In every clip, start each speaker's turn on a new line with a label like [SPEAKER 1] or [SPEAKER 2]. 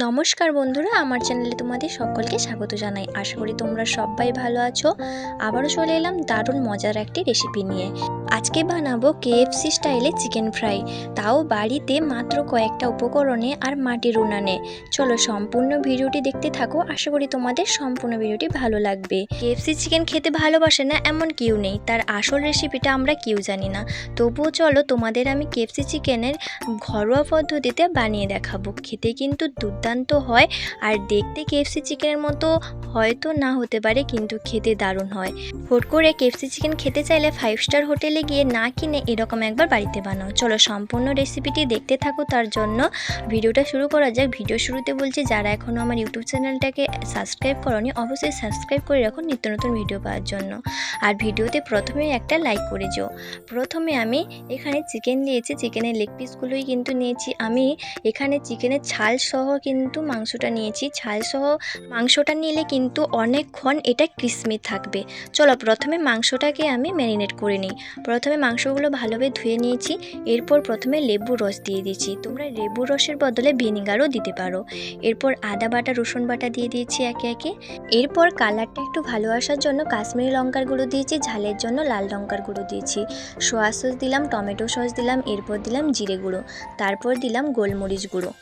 [SPEAKER 1] নমস্কার বন্ধুরা, আমার চ্যানেলে তোমাদের সকলকে স্বাগত জানাই। আশা করি তোমরা সবাই ভালো আছো। আবারও চলে এলাম দারুণ মজার একটি রেসিপি নিয়ে। আজকে বানাবো কেএফসি স্টাইলে চিকেন ফ্রাই তাও বাড়িতে মাত্র কয়েকটা উপকরণে আর মাটির উনানে। চলো সম্পূর্ণ ভিডিওটি দেখতে থাকো। আশা করি তোমাদের সম্পূর্ণ ভিডিওটি ভালো লাগবে। কেএফসি চিকেন খেতে ভালোবাসে না এমন কেউ নেই। তার আসল রেসিপিটা আমরা কেউ জানি না। তবুও চলো তোমাদের আমি কেএফসি চিকেনের ঘরোয়া পদ্ধতিতে বানিয়ে দেখাবো। খেতে কিন্তু দুর্দান্ত হয়। আর দেখতে কেএফসি চিকেনের মতো হয়তো না হতে পারে, কিন্তু খেতে দারুণ হয়। হুট করে কেএফসি চিকেন খেতে চাইলে ফাইভ স্টার হোটেলে গিয়ে না কিনে এরকম একবার বাড়িতে বানাও। চলো সম্পূর্ণ রেসিপিটি দেখতে থাকো তার জন্য। ভিডিওটা শুরু করা যাক। ভিডিও শুরুতে বলছি, যারা এখনও আমার ইউটিউব চ্যানেলটাকে সাবস্ক্রাইব করনি, অবশ্যই সাবস্ক্রাইব করে রাখো নিত্য নতুন ভিডিও পাওয়ার জন্য। আর ভিডিওতে প্রথমে একটা লাইক করে যাও। প্রথমে আমি এখানে চিকেন দিয়েছি চিকেনের লেগ পিসগুলোই কিন্তু নিয়েছি। আমি এখানে চিকেনের ছাল সহ কিন্তু মাংসটা নিয়েছি ছাল সহ মাংসটা নিলে কিন্তু অনেকক্ষণ এটা ক্রিসমি থাকবে। চলো প্রথমে মাংসটাকে আমি ম্যারিনেট করে নিই। প্রথমে মাংসগুলো ভালোভাবে ধুয়ে নিয়েছি, এরপর প্রথমে লেবু রস দিয়ে দিয়েছি। তোমরা লেবু রসের বদলে ভিনিগারও দিতে পারো। এরপর আদা বাটা, রসুন বাটা দিয়ে দিয়েছি একে একে। এরপর কালারটা একটু ভালো আসার জন্য কাশ্মীরি লঙ্কার গুঁড়ো দিয়েছি, ঝালের জন্য লাল লঙ্কার গুঁড়ো দিয়েছি। সোয়া সস দিলাম, টমেটো সস দিলাম, এরপর দিলাম জিরে গুঁড়ো। তারপর দিলাম গোলমরিচ গুঁড়ো।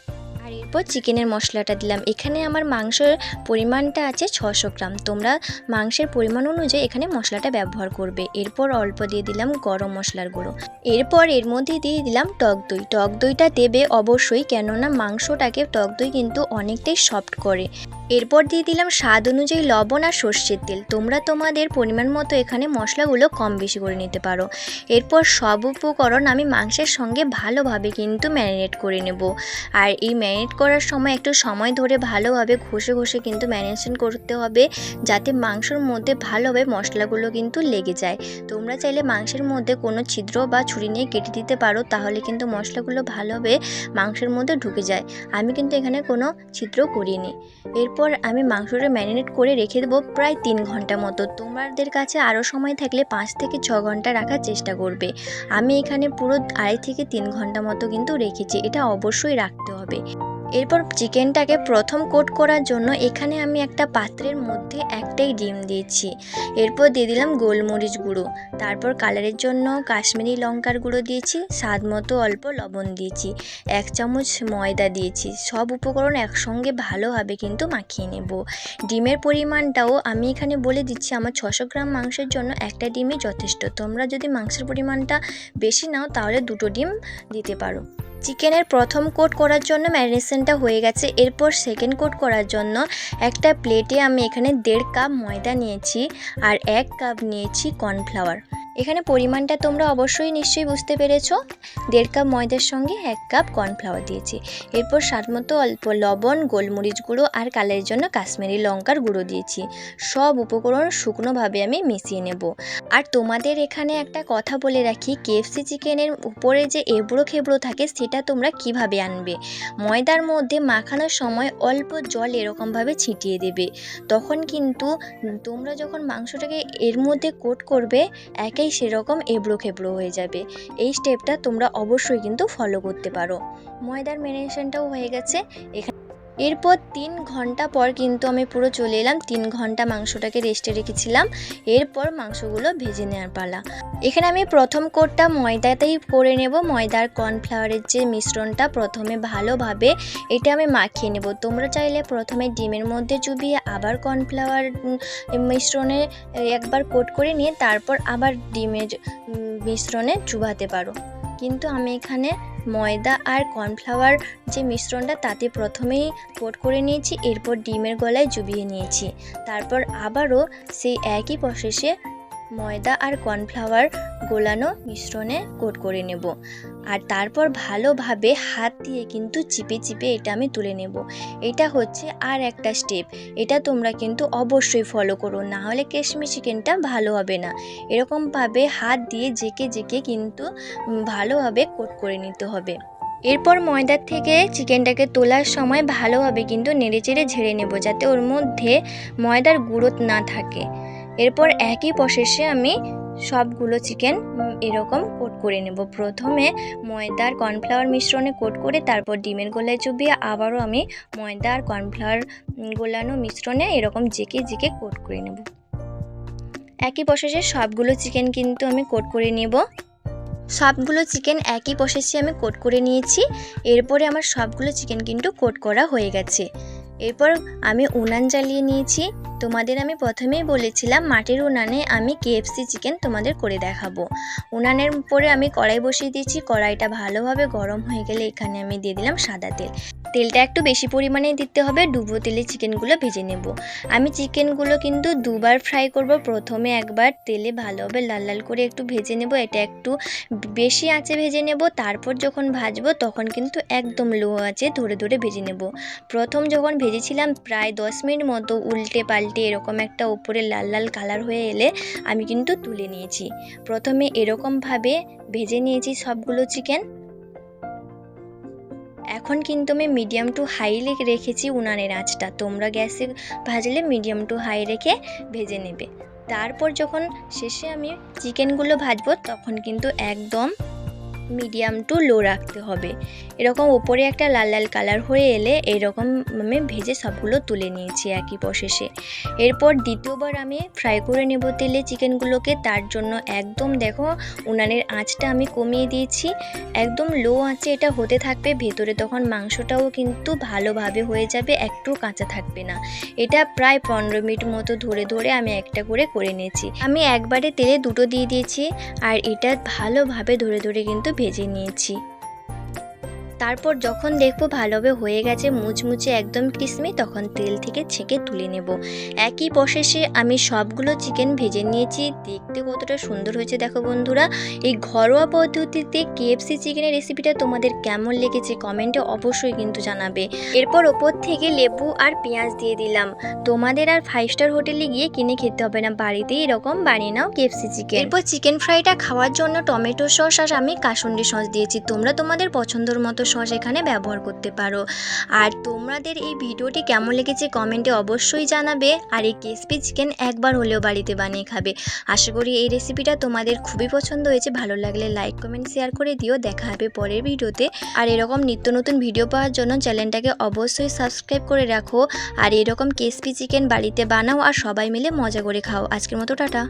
[SPEAKER 1] আর এরপর চিকেনের মশলাটা দিলাম। এখানে আমার মাংসের পরিমাণটা আছে ছশো গ্রাম। তোমরা মাংসের পরিমাণ অনুযায়ী এখানে মশলাটা ব্যবহার করবে। এরপর অল্প দিয়ে দিলাম গরম মশলার গুঁড়ো। এরপর এর মধ্যে দিয়ে দিলাম টক দই। টক দইটা দেবে অবশ্যই, কেননা মাংসটাকে টক দই কিন্তু অনেকটাই সফট করে। এরপর দিয়ে দিলাম স্বাদ অনুযায়ী লবণ আর সর্ষের তেল। তোমরা তোমাদের পরিমাণ মতো এখানে মশলাগুলো কম বেশি করে নিতে পারো। এরপর সব উপকরণ আমি মাংসের সঙ্গে ভালোভাবে কিন্তু ম্যারিনেট করে নেব। আর এই ম্যারিনেট করার সময় একটু সময় ধরে ভালোভাবে ঘষে ঘষে কিন্তু ম্যারিনেশন করতে হবে, যাতে মাংসর মধ্যে ভালোভাবে মশলাগুলো কিন্তু লেগে যায়। তোমরা চাইলে মাংসের মধ্যে কোনো ছিদ্র বা ছুরি নিয়ে কেটে দিতে পারো, তাহলে কিন্তু মশলাগুলো ভালোভাবে মাংসের মধ্যে ঢুকে যায়। আমি কিন্তু এখানে কোনো ছিদ্র করিনি। এরপর আমি মাংসটা ম্যারিনেট করে রেখে দেবো প্রায় তিন ঘণ্টা মতো। তোমাদের কাছে আরও সময় থাকলে পাঁচ থেকে ছ ঘণ্টা রাখার চেষ্টা করবে। আমি এখানে পুরো আড়াই থেকে তিন ঘণ্টা মতো কিন্তু রেখেছি, এটা অবশ্যই রাখতে হবে। এরপর চিকেনটাকে প্রথম কোট করার জন্য এখানে আমি একটা পাত্রের মধ্যে একটাই ডিম দিয়েছি। এরপর দিয়ে দিলাম গোলমরিচ গুঁড়ো। তারপর কালারের জন্য কাশ্মীরি লঙ্কার গুঁড়ো দিয়েছি, স্বাদ মতো অল্প লবণ দিয়েছি, এক চামচ ময়দা দিয়েছি। সব উপকরণ একসঙ্গে ভালোভাবে কিন্তু মাখিয়ে নেব। ডিমের পরিমাণটাও আমি এখানে বলে দিচ্ছি, আমার ছশো গ্রাম মাংসের জন্য একটা ডিমই যথেষ্ট। তোমরা যদি মাংসের পরিমাণটা বেশি নাও, তাহলে দুটো ডিম দিতে পারো। চিকেনের প্রথম কোট করার জন্য ম্যারিনেশনটা হয়ে গেছে। এরপর সেকেন্ড কোট করার জন্য একটা প্লেটে আমি এখানে দেড় কাপ ময়দা নিয়েছি আর এক কাপ নিয়েছি কর্নফ্লাওয়ার। এখানে পরিমাণটা তোমরা অবশ্যই নিশ্চয়ই বুঝতে পেরেছ। দেড় কাপ ময়দার সঙ্গে এক কাপ কর্নফ্লাওয়ার দিয়েছি। এরপর স্বাদ মতো অল্প লবণ, গোলমরিচ গুঁড়ো আর কালারের জন্য কাশ্মীরি লঙ্কার গুঁড়ো দিয়েছি। সব উপকরণ শুকনোভাবে আমি মিশিয়ে নেব। আর তোমাদের এখানে একটা কথা বলে রাখি কেএফসি চিকেনের উপরে যে এবড়ো খেবড়ো থাকে, সেটা তোমরা কীভাবে আনবে? ময়দার মধ্যে মাখানোর সময় অল্প জল এরকমভাবে ছিটিয়ে দেবে। তখন কিন্তু তোমরা যখন মাংসটাকে এর মধ্যে কোট করবে, একেই সেরকম এবড়ো খেবড়ো হয়ে যাবে। এই স্টেপটা তোমরা অবশ্যই কিন্তু ফলো করতে পারো। ময়দার মেরিনেশনটাও হয়ে গেছে। এখানে এরপর তিন ঘণ্টা পর কিন্তু আমি পুরো চলে এলাম। তিন ঘণ্টা মাংসটাকে রেস্টে রেখেছিলাম। এরপর মাংসগুলো ভেজে নেওয়ার পালা। এখানে আমি প্রথম কোটটা ময়দাতেই করে নেব। ময়দার কর্নফ্লাওয়ারের যে মিশ্রণটা প্রথমে ভালোভাবে এটা আমি মাখিয়ে নেব। তোমরা চাইলে প্রথমে ডিমের মধ্যে চুবিয়ে আবার কর্নফ্লাওয়ার মিশ্রণে একবার কোট করে নিয়ে তারপর আবার ডিমের মিশ্রণে চুবাতে পারো। কিন্তু আমি এখানে ময়দা আর কর্নফ্লাওয়ার যে মিশ্রণটা, তাতে প্রথমেই কোট করে নিয়েছি, এরপর ডিমের গলায় জুবিয়ে নিয়েছি। তারপর আবারও সেই একই প্রসেসে ময়দা আর কর্নফ্লাওয়ার গোলানো মিশ্রণে কোট করে নেব। আর তারপর ভালোভাবে হাত দিয়ে কিন্তু চিপে চিপে এটা আমি তুলে নেব। এটা হচ্ছে আর একটা স্টেপ। এটা তোমরা কিন্তু অবশ্যই ফলো করো, না হলে কেশমি চিকেনটা ভালো হবে না। এরকমভাবে হাত দিয়ে জেকে জেকে কিন্তু ভালোভাবে কোট করে নিতে হবে। এরপর ময়দার থেকে চিকেনটাকে তোলার সময় ভালোভাবে কিন্তু নেড়েচেড়ে ঝেড়ে নেব, যাতে ওর মধ্যে ময়দার গুঁড়ো না থাকে। এরপর একই প্রসেসে আমি সবগুলো চিকেন এরকম কোট করে নেব। প্রথমে ময়দার কর্নফ্লাওয়ার মিশ্রণে কোট করে তারপর ডিমের গোলায় চুবিয়ে আবারও আমি ময়দা আর কর্নফ্লাওয়ার গোলানো মিশ্রণে এরকম জেকে জেকে কোট করে নেব। একই প্রসেসে সবগুলো চিকেন কিন্তু আমি কোট করে নেব। সবগুলো চিকেন একই প্রসেসে আমি কোট করে নিয়েছি। এরপরে আমার সবগুলো চিকেন কিন্তু কোট করা হয়ে গেছে। এরপর আমি উনান জ্বালিয়ে নিয়েছি। তোমাদের আমি প্রথমেই বলেছিলাম মাটির উনানে আমি কেএফসি চিকেন তোমাদের করে দেখাবো। উনানের উপরে আমি কড়াই বসিয়ে দিয়েছি, কড়াইটা ভালোভাবে গরম হয়ে গেলে এখানে আমি দিয়ে দিলাম সাদা তেল। তেলটা একটু বেশি পরিমাণে দিতে হবে, ডুবো তেলে চিকেনগুলো ভেজে নেব। আমি চিকেনগুলো কিন্তু দুবার ফ্রাই করব, প্রথমে একবার তেলে ভালোভাবে লাল লাল করে একটু ভেজে নেব, এটা একটু বেশি আঁচে ভেজে নেব, তারপর যখন ভাজবো তখন কিন্তু একদম লো আঁচে ধরে ধরে ভেজে নেব। প্রথম যখন ভেজেছিলাম প্রায় দশ মিনিট মতো উল্টে পাল্টে এরকম একটা ওপরে লাল লাল কালার হয়ে এলে আমি কিন্তু তুলে নিয়েছি। প্রথমে এরকমভাবে ভেজে নিয়েছি সবগুলো চিকেন এখন কিন্তু আমি মিডিয়াম টু হাই রেখেছি উনানের আঁচটা। তোমরা গ্যাসে ভাজলে মিডিয়াম টু হাই রেখে ভেজে নেবে। তারপর যখন শেষে আমি চিকেনগুলো ভাজবো, তখন কিন্তু একদম মিডিয়াম টু লো রাখতে হবে। এরকম ওপরে একটা লাল লাল কালার হয়ে এলে এরকম আমি ভেজে সবগুলো তুলে নিয়েছি একই প্রসেসে এরপর দ্বিতীয়বার আমি ফ্রাই করে নেব তেলে চিকেনগুলোকে তার জন্য একদম দেখো উনানের আঁচটা আমি কমিয়ে দিয়েছি। একদম লো আঁচে এটা হতে থাকবে, ভেতরে তখন মাংসটাও কিন্তু ভালোভাবে হয়ে যাবে একটু কাঁচা থাকবে না। এটা প্রায় পনেরো মিনিট মতো ধরে ধরে আমি একটা করে করে নিয়েছি। আমি একবারে তেলে দুটো দিয়ে দিয়েছি, আর এটা ভালোভাবে ধরে ধরে কিন্তু ভেজে নিয়েছি তারপর যখন দেখব ভালোভাবে হয়ে গেছে, মুচমুচে একদম ক্রিসমি তখন তেল থেকে ছেঁকে তুলে নেব। একই প্রসেসে আমি সবগুলো চিকেন ভেজে নিয়েছি। দেখতে কতটা সুন্দর হয়েছে, দেখো বন্ধুরা। এই ঘরোয়া পদ্ধতিতে কেএফসি চিকেনের রেসিপিটা তোমাদের কেমন লেগেছে কমেন্টে অবশ্যই কিন্তু জানাবে। এরপর ওপর থেকে লেবু আর পেঁয়াজ দিয়ে দিলাম। তোমাদের আর ফাইভ স্টার হোটেলে গিয়ে কিনে খেতে হবে না। বাড়িতেই এরকম বানিয়ে নাও কেএফসি চিকেন এরপর চিকেন ফ্রাইটা খাওয়ার জন্য টমেটো সস আর আমি কাসুন্দি সস দিয়েছি। তোমরা তোমাদের পছন্দর মতো সস এখানে ব্যবহার করতে পারো। আর তোমাদের এই ভিডিওটি কেমন লেগেছে কমেন্টে অবশ্যই জানাবে। আর এই কেসপি চিকেন একবার হলেও বাড়িতে বানিয়ে খাবে। আশা করি এই রেসিপিটা তোমাদের খুবই পছন্দ হয়েছে। ভালো লাগলে লাইক কমেন্ট শেয়ার করে দিও। দেখা হবে পরের ভিডিওতে। আর এরকম নিত্য নতুন ভিডিও পাওয়ার জন্য চ্যানেলটাকে অবশ্যই সাবস্ক্রাইব করে রাখো। আর এরকম কেসপি চিকেন বাড়িতে বানাও আর সবাই মিলে মজা করে খাও। আজকের মতো টাটা।